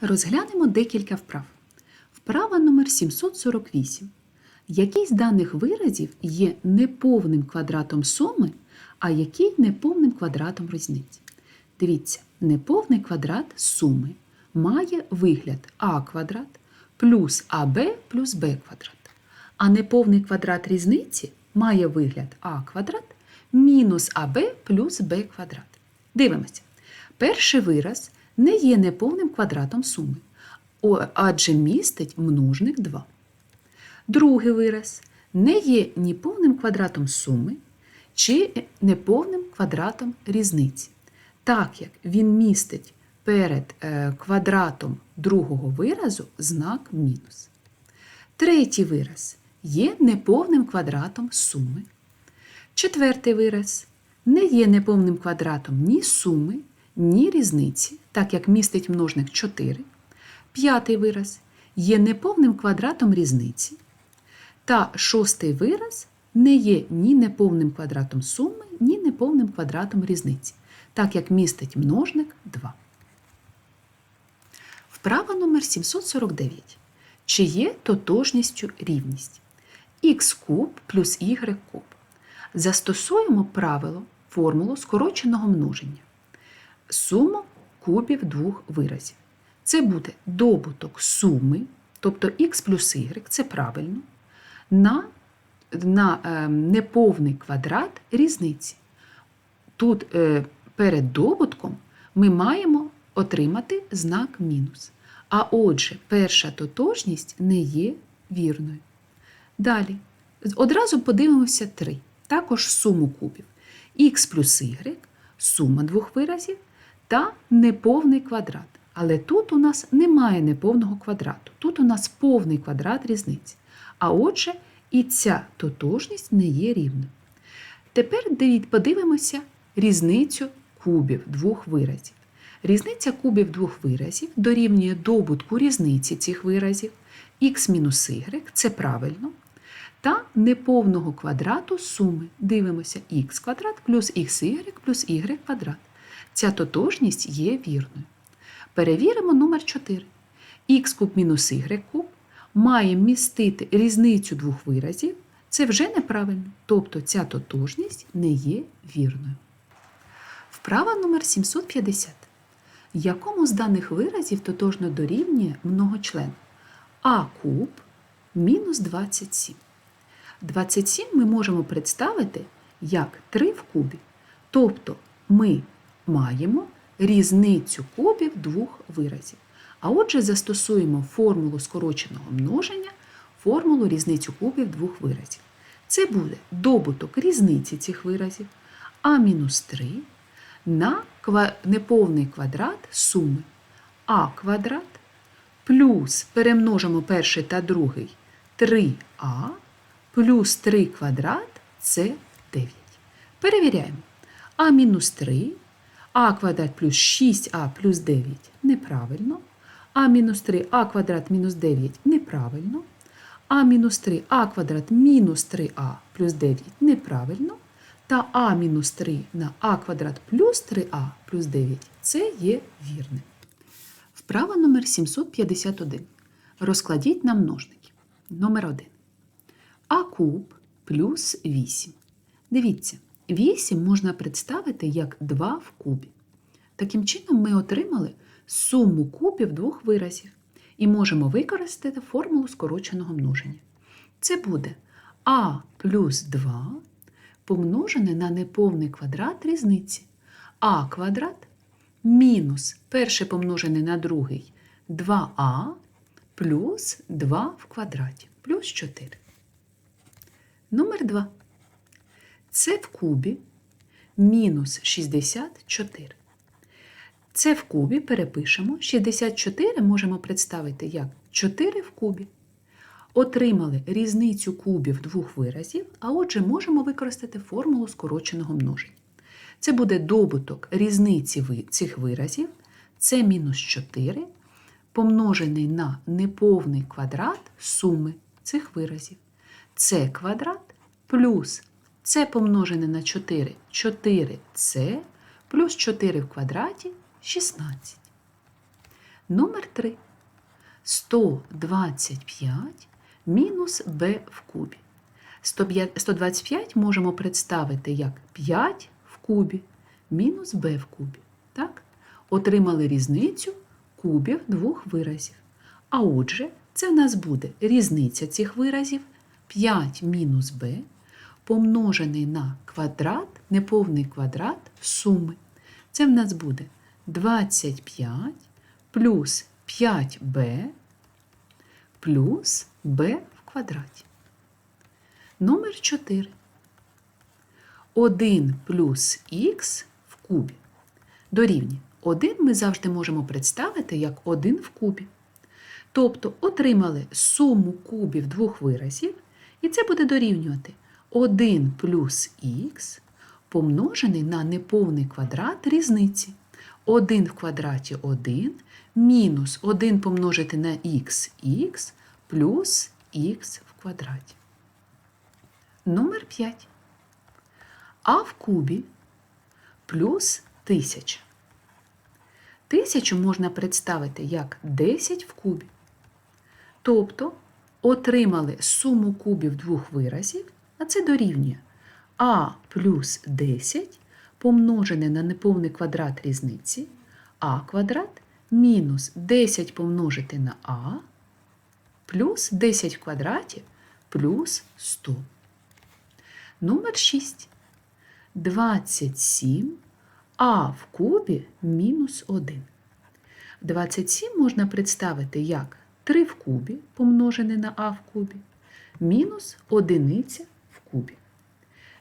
Розглянемо декілька вправ. Вправа номер 748. Який з даних виразів є неповним квадратом суми, а який неповним квадратом різниці? Дивіться, неповний квадрат суми має вигляд а квадрат плюс аб плюс б квадрат. А неповний квадрат різниці має вигляд а квадрат мінус аб плюс б квадрат. Дивимося. Перший вираз не є неповним квадратом суми, адже містить множник 2. Другий вираз не є ні повним квадратом суми, чи неповним квадратом різниці, так як він містить перед е, квадратом другого виразу знак мінус. Третій вираз є неповним квадратом суми. Четвертий вираз не є неповним квадратом ні суми, ні різниці, так як містить множник 4. П'ятий вираз є неповним квадратом різниці. Та шостий вираз не є ні неповним квадратом суми, ні неповним квадратом різниці, так як містить множник 2. Вправа номер 749. Чи є тотожністю рівність? х куб плюс y куб. Застосуємо правило формулу скороченого множення. Суму кубів двох виразів. Це буде добуток суми, тобто х плюс y, це правильно, на, на е, неповний квадрат різниці. Тут е, перед добутком ми маємо отримати знак мінус. А отже, перша тотожність не є вірною. Далі. Одразу подивимося 3. Також суму кубів. х плюс y, сума двох виразів та неповний квадрат. Але тут у нас немає неповного квадрату. Тут у нас повний квадрат різниці. А отже, і ця тотожність не є рівною. Тепер подивимося різницю кубів двох виразів. Різниця кубів двох виразів дорівнює добутку різниці цих виразів х мінус y, це правильно, та неповного квадрату суми. Дивимося х квадрат плюс xy плюс y квадрат. Ця тотожність є вірною. Перевіримо номер 4. х куб мінус y куб має містити різницю двох виразів. Це вже неправильно, тобто ця тотожність не є вірною. Вправа номер 750. Якому з даних виразів тотожно дорівнює многочлен а куб мінус 27. 27 ми можемо представити як 3 в кубі. Тобто ми маємо різницю кубів двох виразів. А отже, застосуємо формулу скороченого множення, формулу різницю кубів двох виразів. Це буде добуток різниці цих виразів а мінус 3 на неповний квадрат суми а квадрат плюс перемножимо перший та другий 3а плюс 3 квадрат це 9. Перевіряємо. а мінус 3, а квадрат плюс 6а плюс 9 неправильно. а мінус 3, а квадрат мінус 9 неправильно. а мінус 3, а квадрат мінус 3а плюс 9 неправильно. Та а мінус 3 на а квадрат плюс 3а плюс 9 це є вірним. Вправа номер 751. Розкладіть на множники. Номер 1. А куб плюс 8. Дивіться, 8 можна представити як 2 в кубі. Таким чином, ми отримали суму кубів двох виразів і можемо використати формулу скороченого множення. Це буде а плюс 2 помножене на неповний квадрат різниці. а квадрат мінус перше помножене на другий 2а плюс 2 в квадраті плюс 4. Номер 2. Це в кубі мінус 64. Це в кубі перепишемо. 64 можемо представити як 4 в кубі. Отримали різницю кубів двох виразів, а отже можемо використати формулу скороченого множення. Це буде добуток різниці цих виразів, це мінус 4, помножений на неповний квадрат суми цих виразів. Це квадрат плюс це помножене на 4, 4 це плюс 4 в квадраті 16. Номер 3. 125 мінус b в кубі. 125 можемо представити як 5 в кубі мінус b в кубі. Так? Отримали різницю кубів двох виразів. А отже, це в нас буде різниця цих виразів 5 мінус b помножений на квадрат, неповний квадрат суми. Це в нас буде 25 плюс 5b плюс b в квадраті. Номер 4. 1 плюс х в кубі. Дорівнює 1 ми завжди можемо представити як 1 в кубі. Тобто отримали суму кубів двох виразів, і це буде дорівнювати 1 плюс х помножений на неповний квадрат різниці. 1 в квадраті 1 мінус 1 помножити на х плюс х в квадраті. Номер 5. А в кубі плюс 1000. Тисячу можна представити як 10 в кубі. Тобто отримали суму кубів двох виразів, а це дорівнює а плюс 10 помножене на неповний квадрат різниці а квадрат мінус 10 помножити на а плюс 10 в квадраті плюс 100. Номер 6. 27 а в кубі мінус 1. 27 можна представити як 3 в кубі помножене на а в кубі, мінус одиниця кубі.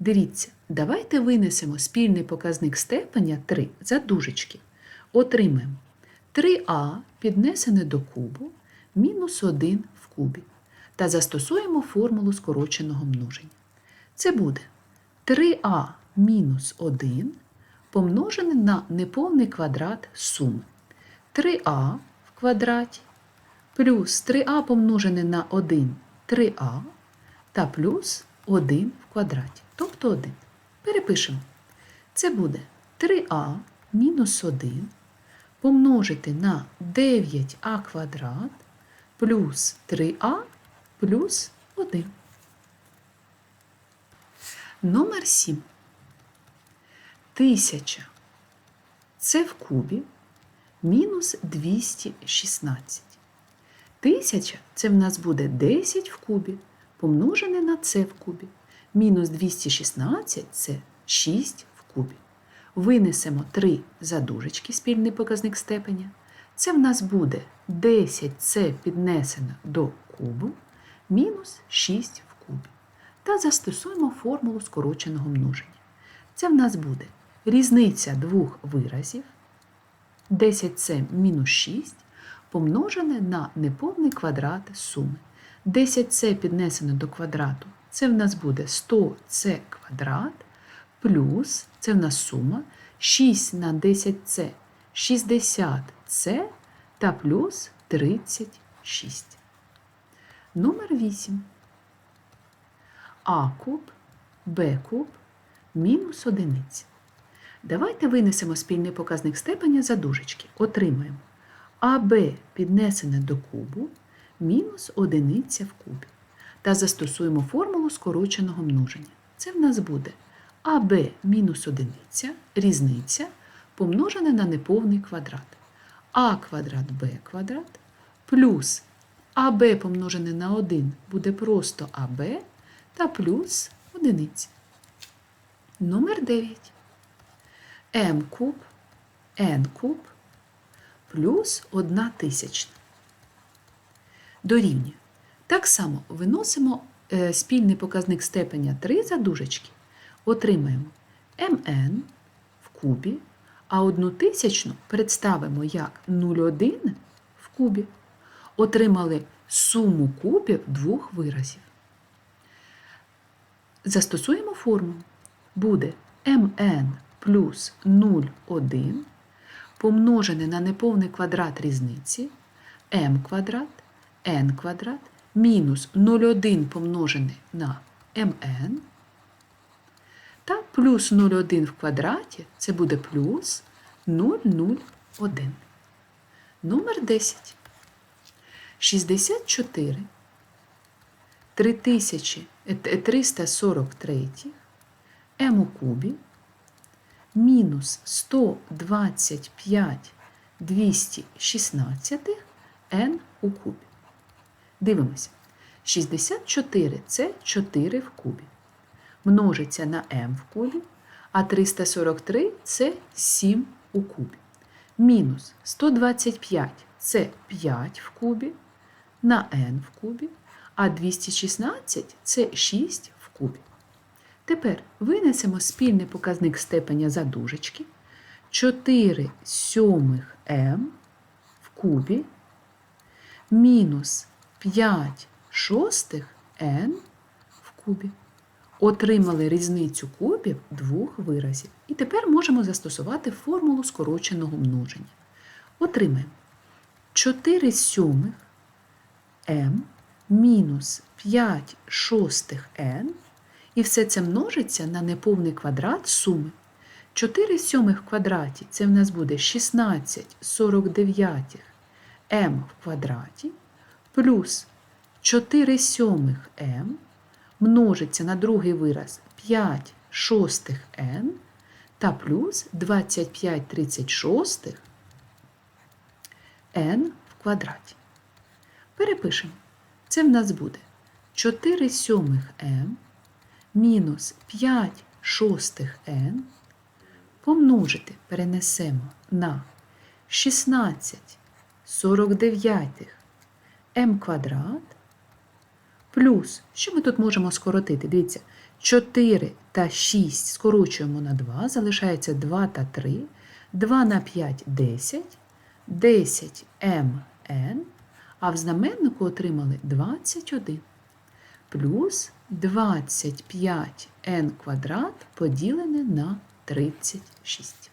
Дивіться, давайте винесемо спільний показник степеня 3 за дужечки. Отримаємо 3а піднесене до кубу мінус 1 в кубі та застосуємо формулу скороченого множення. Це буде 3а мінус 1 помножене на неповний квадрат суми. 3а в квадраті плюс 3а помножене на 1 3а та плюс 1 в квадраті, тобто 1. Перепишемо. Це буде 3а мінус 1 помножити на 9а квадрат плюс 3а плюс 1. Номер 7. Тисяча. Це в кубі мінус 216. Тисяча це в нас буде 10 в кубі, помножене на це в кубі. Мінус 216 це 6 в кубі. Винесемо 3 задужечки, спільний показник степеня. Це в нас буде 10 це піднесено до кубу мінус 6 в кубі. Та застосуємо формулу скороченого множення. Це в нас буде різниця двох виразів 10це мінус 6 помножене на неповний квадрат суми. 10це піднесено до квадрату. Це в нас буде 100це квадрат плюс, це в нас сума, 6 на 10це 60це та плюс 36. Номер 8. А куб, Б куб, мінус одиниця. Давайте винесемо спільний показник степеня за дужечки. Отримаємо АБ піднесене до кубу мінус одиниця в кубі. Та застосуємо формулу скороченого множення. Це в нас буде АБ мінус одиниця, різниця помножене на неповний квадрат. А квадрат Б квадрат плюс АБ помножене на 1 буде просто АБ та плюс одиниця. Номер 9. М куб, Н куб плюс 1 тисячна. Дорівнює. Так само виносимо е, спільний показник степеня 3 за дужечки. Отримаємо МН в кубі, а 1 тисячну представимо як 0,1 в кубі. Отримали суму кубів двох виразів. Застосуємо формулу. Буде МН плюс 0,1 помножене на неповний квадрат різниці m квадрат, n квадрат мінус 0,1 помножене на mn та плюс 0,1 в квадраті це буде плюс 0,01. Номер 10. 64 3000, е, т- 343 м у кубі мінус 125 216 n у кубі. Дивимося. 64 це 4 в кубі. Множиться на m в кубі, а 343 це 7 у кубі. Мінус 125 це 5 в кубі, на n в кубі, а 216 це 6 в кубі. Тепер винесемо спільний показник степеня за дужечки. 4 сьомих m в кубі мінус 5 шостих n в кубі. Отримали різницю кубів двох виразів. І тепер можемо застосувати формулу скороченого множення. Отримаємо 4 сьомих m мінус 5 шостих n, і все це множиться на неповний квадрат суми. 4 сьомих в квадраті це в нас буде 16 49 m в квадраті плюс 4 сьомих m множиться на другий вираз 5 шостих n та плюс 25 36 n в квадраті. Перепишемо. Це в нас буде 4 сьомих m мінус 5 шостих n помножити перенесемо на 16 49 m квадрат плюс, що ми тут можемо скоротити? Дивіться, 4 та 6 скорочуємо на 2, залишається 2 та 3, 2 на 5 – 10, 10 mn, а в знаменнику отримали 21 плюс 25n квадрат поділене на 36.